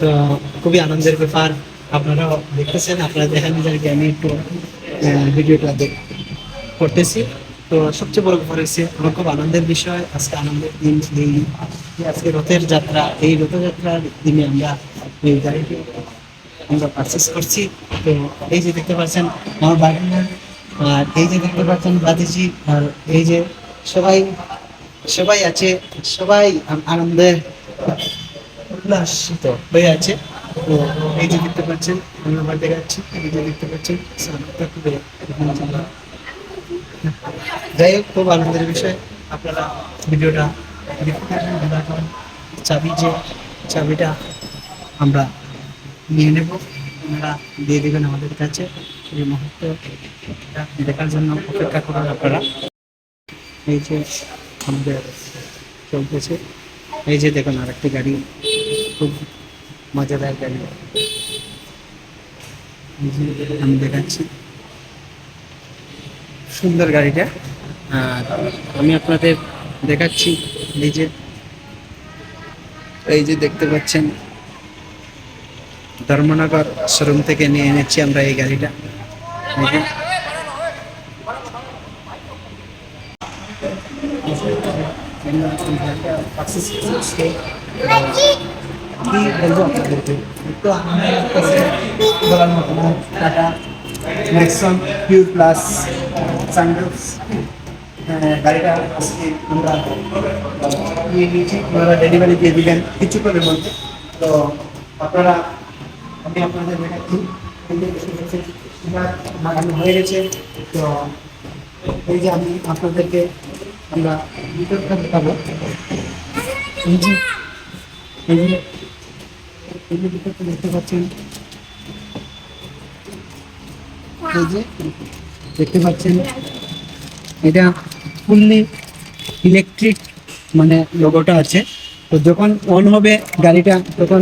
তো খুবই আনন্দের ব্যাপার। আপনারাও দেখতেছেন, আপনারা দেখেন যে আমি একটু ভিডিওটা করতেছি। তো সবচেয়ে বড় ব্যাপার হচ্ছে, আমার খুব আনন্দের বিষয়। আজকে আনন্দের দিন এই, আজকে রথের যাত্রা। এই রথযাত্রার দিনে আমরা এই গাড়িটি আমরা পারচেস করছি। তো এই যে দেখতে পাচ্ছেন, আমার বাড়ির আর এই যে দেখতে পাচ্ছেন বাদিজি আর এই যে সবাই সবাই আছে, সবাই আনন্দে উল্লাসিত হয়ে আছে। তো এই যে দেখতে পাচ্ছেন আমি আবার দেখাচ্ছি, এই যে দেখতে পাচ্ছেন যাই হোক, খুব আনন্দের বিষয়। আপনারা ভিডিওটা দেখতে চাবি যে, চাবিটা আমরা নিয়ে নেব, আপনারা দিয়ে দেবেন আমাদের কাছে। এই মুহূর্ত দেখার জন্য অপেক্ষা করুন আপনারা। এই যে আমাদের চলতেছে। এই যে দেখুন আরেকটি গাড়ি, খুব মজাদার গাড়ি। এই যে আমি দেখাচ্ছি। সুন্দর গাড়িটা। আর আমি আপনাদের দেখাচ্ছি এই যে এই যে দেখতে পাচ্ছেন, ধর্মনগর শোরুম থেকে নিয়ে এনেছি আমরা এই গাড়িটা। আপনাদেরকে একটু আনন্দ লাগতেছে বলার মতো না Tata Nexon pure plus sunroof গাড়িটা আজকে আমরা নিয়ে নিয়েছি ওনারা ডেলিভারি দিয়ে দিবেন কিছুক্ষণের মধ্যে তো আপনারা আমি আপনাদের দেখাচ্ছি হয়ে গেছে তো এই যে আমি আপনাদেরকে আমরা ভিতরটা দেখাবো এই যে এই যে এই যে ভিতরটা দেখতে পাচ্ছেন, এই যে দেখতে পাচ্ছেন, এটা ফুললি ইলেকট্রিক মানে লোগোটা আছে। তো যখন অন হবে, গাড়িটা, তখন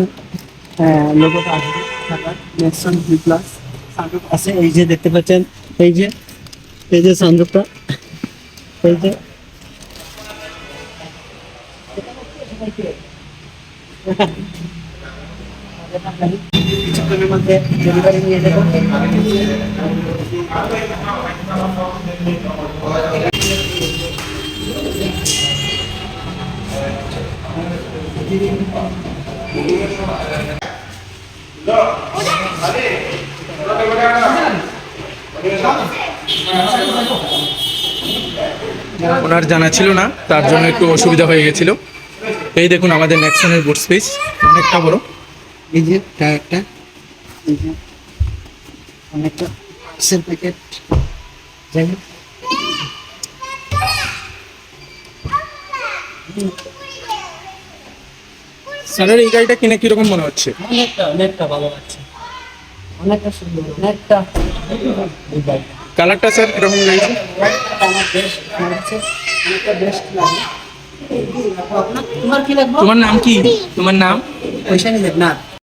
লোগোটা আসবে। নেক্সন ভি প্লাস সানরুফ আছে। এই যে দেখতে পাচ্ছেন, এই যে এই যে সানরুফটা এই যে। কিছুক্ষণের মধ্যে ডেলিভারি নিয়ে যাব। ওনার জানা ছিল না, তার জন্য একটু অসুবিধা হয়ে গেছিল। এই দেখুন আমাদের নেক্সনের বুট স্পেস অনেকটা বড়। এই যে টায়ারটা অনেকটা স্যারের এই গাড়িটা কিনে কীরকম মনে হচ্ছে? অনেকটা অনেকটা ভালো লাগছে। অনেকটা সুন্দর অনেকটা কালারটা স্যার কীরকম লাগছে? তোমার কি লাগবে? তোমার নাম কি? তোমার নাম? পয়সা না